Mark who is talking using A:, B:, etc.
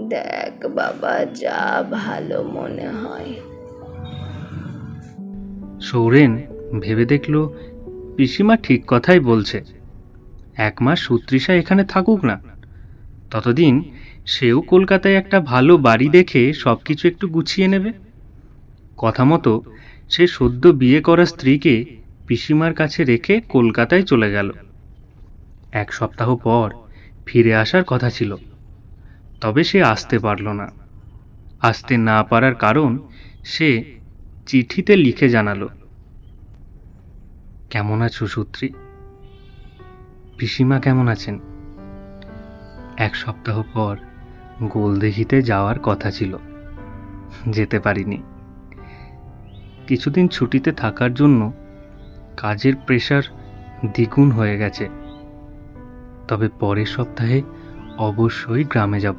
A: দেখ বাবা, যা ভালো মনে হয়।
B: সৌরেন ভেবে দেখল, পিসিমা ঠিক কথাই বলছে। এক মাস সুতৃষা এখানে থাকুক না। ততদিন সেও কলকাতায় একটা ভালো বাড়ি দেখে সব কিছু একটু গুছিয়ে নেবে। কথা মতো সে সদ্য বিয়ে করা স্ত্রীকে পিসিমার কাছে রেখে কলকাতায় চলে গেল। এক সপ্তাহ পর ফিরে আসার কথা ছিল। তবে সে আসতে পারল না। আসতে না পারার কারণ সে চিঠিতে লিখে জানালো, কেমন আছো সূত্রী? পিসিমা কেমন আছেন? এক সপ্তাহ পর গোলদেহিতে যাওয়ার কথা ছিল, যেতে পারিনি। কিছুদিন ছুটিতে থাকার জন্য কাজের প্রেশার দ্বিগুণ হয়ে গেছে। তবে পরের সপ্তাহে অবশ্যই গ্রামে যাব।